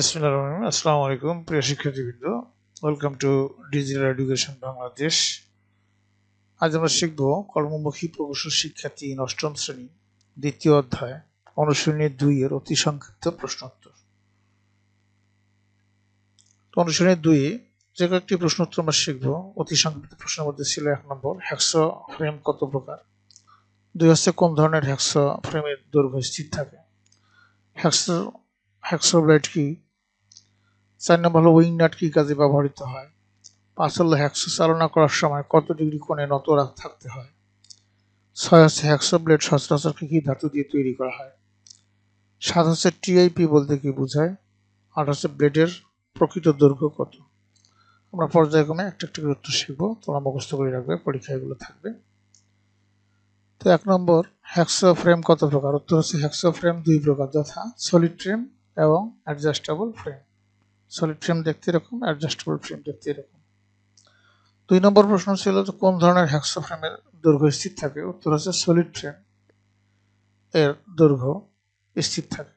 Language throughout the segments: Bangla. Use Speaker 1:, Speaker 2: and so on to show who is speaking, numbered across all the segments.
Speaker 1: আসসালামু আলাইকুম, প্রিয় শিক্ষার্থীবৃন্দ। Welcome to digital education Bangladesh আজ আমরা শিখব কর্মমুখী প্রকৌশল শিক্ষার্থী অষ্টম শ্রেণি, দ্বিতীয় অধ্যায়, অনুশীলনী দুই এর অতি সংক্ষিপ্ত প্রশ্নোত্তর। অনুশীলনী দুই যে কয়েকটি প্রশ্নোত্তর আমরা শিখব, অতি সংক্ষিপ্ত প্রশ্নের মধ্যে ছিল এক নম্বর হ্যাক্সো ফ্রেম কত প্রকার? দুই হচ্ছে কোন ধরনের হ্যাক্সো ফ্রেমের দৈর্ঘ্য স্থির থাকে? হ্যাক্সো হ্যাক্সো ব্লেড কি? চার নম্বর হলো উইং নাট কি কাজে ব্যবহৃত হয়? পাঁচ হলো হ্যাক্সো চালনা করার সময় কত ডিগ্রি কোণে নত থাকতে হয়? ছয় হচ্ছে হ্যাক্সো ব্লেড সচরাচর কি কি ধাতু দিয়ে তৈরি করা হয়? সাত হচ্ছে টিআইপি বলতে কি বোঝায়? আট হচ্ছে ব্লেডের প্রকৃত দৈর্ঘ্য কত? আমরা পর্যায়ক্রমে একটা একটা উত্তর শিখব। তোমরা মুখস্থ করে রাখবে, পরীক্ষা এগুলো থাকবে। তো এক নম্বর হ্যাক্সো ফ্রেম কত প্রকার? উত্তর হচ্ছে হ্যাক্সো ফ্রেম দুই প্রকার, যথা সলিড ফ্রেম এবং অ্যাডজাস্টেবল ফ্রেম সলিড ফ্রেম দেখতে এরকম অ্যাডজাস্টেবল ফ্রেম দেখতে এরকম। দুই নম্বর প্রশ্ন ছিল যে কোন ধরনের হ্যাক্সো ফ্রেমের দৈর্ঘ্য স্থির থাকে? উত্তর হচ্ছে সলিড ফ্রেম এর দৈর্ঘ্য স্থির থাকে।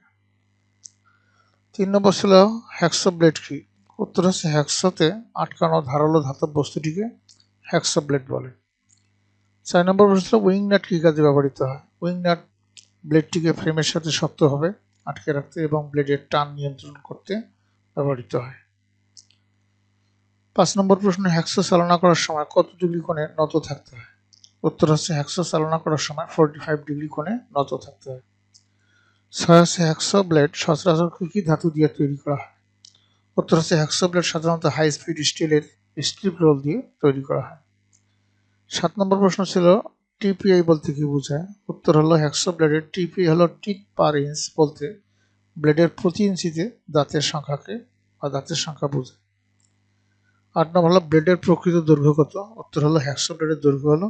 Speaker 1: তিন নম্বর ছিল হ্যাক্সো ব্লেড কি? উত্তর হচ্ছে হ্যাক্সোতে আটকানো ধারালো ধাতব বস্তুটিকে হ্যাক্সো ব্লেড বলে। চার নম্বর প্রশ্ন ছিল উইং নাট কি কাজে ব্যবহৃত হয়? উইং নাট ব্লেডটিকে ফ্রেমের সাথে শক্তভাবে আটকে রাখতে এবং ব্লেডের টান নিয়ন্ত্রণ করতে ব্যবহৃত হয়। পাঁচ নম্বর প্রশ্ন, হ্যাক্সো চালনা করার সময় কত ডিগ্রি কোণে নত থাকতে হয়? উত্তর হচ্ছে, হ্যাক্সো চালনা করার সময় ফোরটি ফাইভ ডিগ্রি কোণে নত থাকতে হয়। ছয় হচ্ছে, হ্যাক্সো ব্লেড সচরাচর কী কী ধাতু দিয়ে তৈরি করা হয়? উত্তর হচ্ছে, হ্যাক্সো ব্লেড সাধারণত হাই স্পিড স্টিলের স্ট্রিপ রোল দিয়ে তৈরি করা হয়। সাত নম্বর প্রশ্ন ছিল টিপিআই বলতে কি বোঝায়? উত্তর হলো, হ্যাক্সো ব্লেডের টিপিআই হলো টিট পার ইঞ্চ বলতে ব্লেডের প্রতি ইঞ্চিতে দাঁতের সংখ্যাকে বা দাঁতের সংখ্যা বোঝায় আট নম্বর হলো, ব্লেডের প্রকৃত দৈর্ঘ্য কত? উত্তর হলো হ্যাক্সো ব্লেডের দৈর্ঘ্য হলো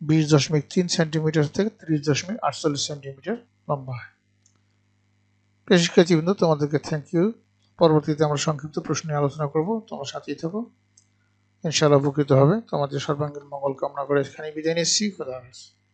Speaker 1: বিশ দশমিক তিন সেন্টিমিটার থেকে ত্রিশ দশমিক আটচল্লিশ সেন্টিমিটার লম্বা হয়। শিক্ষার্থীবৃন্দ, তোমাদেরকে থ্যাংক ইউ পরবর্তীতে আমরা সংক্ষিপ্ত প্রশ্ন নিয়ে আলোচনা করব। তোমার সাথেই থাকো। ইনশাআল্লাহ উপকৃত হবে। তোমাদের সর্বাঙ্গীন মঙ্গল কামনা করে এখানে বিদায় নিচ্ছি। খোদা হাফেজ।